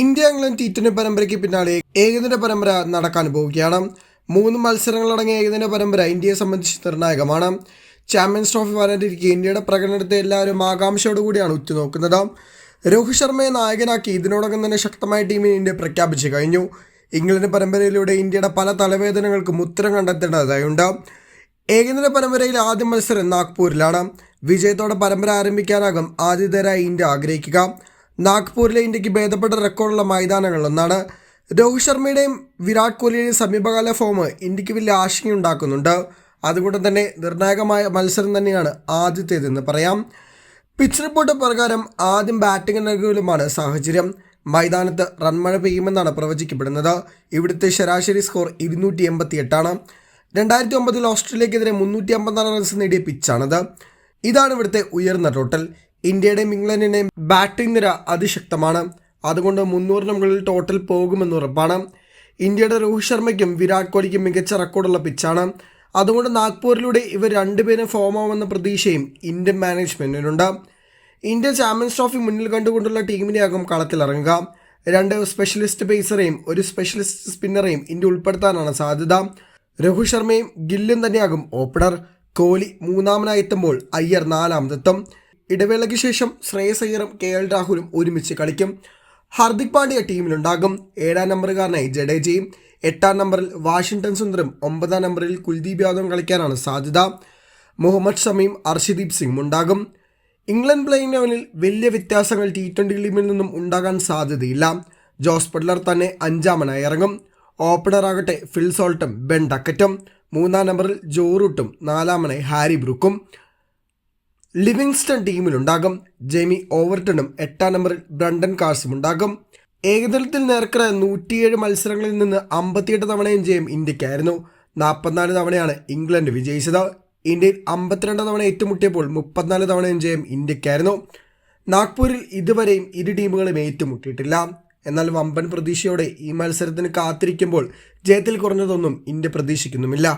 India England T twenty പരമ്പരയ്ക്ക് പിന്നാലെ ഏകദിന പരമ്പര നടക്കാൻ പോവുകയാണ്. മൂന്ന് മത്സരങ്ങളടങ്ങിയ ഏകദിന പരമ്പര ഇന്ത്യയെ സംബന്ധിച്ച് നിർണായകമാണ്. ചാമ്പ്യൻസ് ട്രോഫി വരാനിരിക്കെ ഇന്ത്യയുടെ പ്രകടനത്തെ എല്ലാവരും ആകാംക്ഷയോടുകൂടിയാണ് ഉറ്റുനോക്കുന്നത്. രോഹിത് ശർമ്മയെ നായകനാക്കി ഇതിനോടകം തന്നെ ശക്തമായ ടീമിനെ ഇന്ത്യ പ്രഖ്യാപിച്ചു കഴിഞ്ഞു. ഇംഗ്ലണ്ട് പരമ്പരയിലൂടെ ഇന്ത്യയുടെ പല തലവേദനകൾക്കും ഉത്തരം കണ്ടെത്തേണ്ടതായുണ്ട്. ഏകദിന പരമ്പരയിൽ ആദ്യ മത്സരം നാഗ്പൂരിലാണ്. വിജയത്തോടെ പരമ്പര ആരംഭിക്കാനാകും ആതിഥേയരായി ഇന്ത്യ ആഗ്രഹിക്കുക. നാഗ്പൂരിലെ ഇന്ത്യയ്ക്ക് ഭേദപ്പെട്ട റെക്കോർഡുള്ള മൈതാനങ്ങളിലൊന്നാണ്. രോഹിത് ശർമ്മയുടെയും വിരാട് കോഹ്ലിയുടെയും സമീപകാല ഫോം ഇന്ത്യയ്ക്ക് വലിയ ആശങ്കയുണ്ടാക്കുന്നുണ്ട്. അതുകൊണ്ട് തന്നെ നിർണായകമായ മത്സരം തന്നെയാണ് ആദ്യത്തേതെന്ന് പറയാം. പിച്ച് റിപ്പോർട്ട് പ്രകാരം ആദ്യം ബാറ്റിംഗ് അനുകൂലമാണ് സാഹചര്യം. മൈതാനത്ത് റൺമഴ പെയ്യുമെന്നാണ് പ്രവചിക്കപ്പെടുന്നത്. ഇവിടുത്തെ ശരാശരി സ്കോർ ഇരുന്നൂറ്റി എൺപത്തി എട്ടാണ് രണ്ടായിരത്തി ഒമ്പതിൽ ഓസ്ട്രേലിയക്കെതിരെ മുന്നൂറ്റി അമ്പത്തിനാല് റൺസ് നേടിയ പിച്ചാണത് ഇതാണ് ഇവിടുത്തെ ഉയർന്ന ടോട്ടൽ ഇന്ത്യയുടെയും ഇംഗ്ലണ്ടിന്റെയും ബാറ്റിംഗ് നിര അതിശക്തമാണ്. അതുകൊണ്ട് മുന്നൂറിന് മുകളിൽ ടോട്ടൽ പോകുമെന്ന് ഉറപ്പാണ്. ഇന്ത്യയുടെ രോഹിത് ശർമ്മയ്ക്കും വിരാട് കോഹ്ലിക്കും മികച്ച റെക്കോർഡുള്ള പിച്ചാണ് അതുകൊണ്ട് നാഗ്പൂരിലൂടെ ഇവർ രണ്ടുപേരും ഫോം ആവുമെന്ന പ്രതീക്ഷയും ഇന്ത്യൻ മാനേജ്മെന്റിനുണ്ട് ഇന്ത്യ ചാമ്പ്യൻസ് ട്രോഫി മുന്നിൽ കണ്ടുകൊണ്ടുള്ള ടീമിനെയാകും കളത്തിലിറങ്ങുക രണ്ട് സ്പെഷ്യലിസ്റ്റ് പേസറേയും ഒരു സ്പെഷ്യലിസ്റ്റ് സ്പിന്നറേയും ഇന്ത്യ ഉൾപ്പെടുത്താനാണ് സാധ്യത. രോഹിത് ശർമ്മയും ഗില്ലും തന്നെയാകും ഓപ്പണർ കോഹ്ലി മൂന്നാമനായി എത്തുമ്പോൾ അയ്യർ നാലാമതെത്തും. ഇടവേളയ്ക്ക് ശേഷം ശ്രേയസ് അയ്യറും കെ എൽ രാഹുലും ഒരുമിച്ച് കളിക്കും. ഹാർദിക് പാണ്ഡ്യ ടീമിലുണ്ടാകും. ഏഴാം നമ്പറുകാരനായി ജഡേജയും എട്ടാം നമ്പറിൽ വാഷിംഗ്ടൺ സുന്ദറും ഒമ്പതാം നമ്പറിൽ കുൽദീപ് യാദവും കളിക്കാനാണ് സാധ്യത. മുഹമ്മദ് ഷമിയും അർഷദീപ് സിംഗും ഉണ്ടാകും. ഇംഗ്ലണ്ട് പ്ലേയിങ് ലെവലിൽ വലിയ വ്യത്യാസങ്ങൾ ടി ട്വന്റി ടീമിൽ നിന്നും ഉണ്ടാകാൻ സാധ്യതയില്ല. ജോസ് ബട്ട്ലർ തന്നെ അഞ്ചാമനായി ഇറങ്ങും. ഓപ്പണറാകട്ടെ ഫിൽ സോൾട്ടും ബെൻ ഡക്കറ്റും. മൂന്നാം നമ്പറിൽ ജോറൂട്ടും നാലാമനായി ഹാരി ബ്രൂക്കും. ലിവിങ്സ്റ്റൺ ടീമിലുണ്ടാകും. ജെമി ഓവർട്ടണും എട്ടാം നമ്പറിൽ ബ്രണ്ടൻ കാഴ്സും ഉണ്ടാകും. ഏകദിനത്തിൽ നേർക്കറ നൂറ്റിയേഴ് മത്സരങ്ങളിൽ നിന്ന് അമ്പത്തിയെട്ട് തവണയും ജയം ഇന്ത്യക്കായിരുന്നു നാൽപ്പത്തിനാല് തവണയാണ് ഇംഗ്ലണ്ട് വിജയിച്ചത്. ഇന്ത്യയിൽ അമ്പത്തിരണ്ട് തവണ ഏറ്റുമുട്ടിയപ്പോൾ മുപ്പത്തിനാല് തവണയും ജയം ഇന്ത്യക്കായിരുന്നു നാഗ്പൂരിൽ ഇതുവരെയും ഇരു ടീമുകളും ഏറ്റുമുട്ടിയിട്ടില്ല. എന്നാൽ വമ്പൻ പ്രതീക്ഷയോടെ ഈ മത്സരത്തിന് കാത്തിരിക്കുമ്പോൾ ജയത്തിൽ കുറഞ്ഞതൊന്നും ഇന്ത്യ പ്രതീക്ഷിക്കുന്നുമില്ല.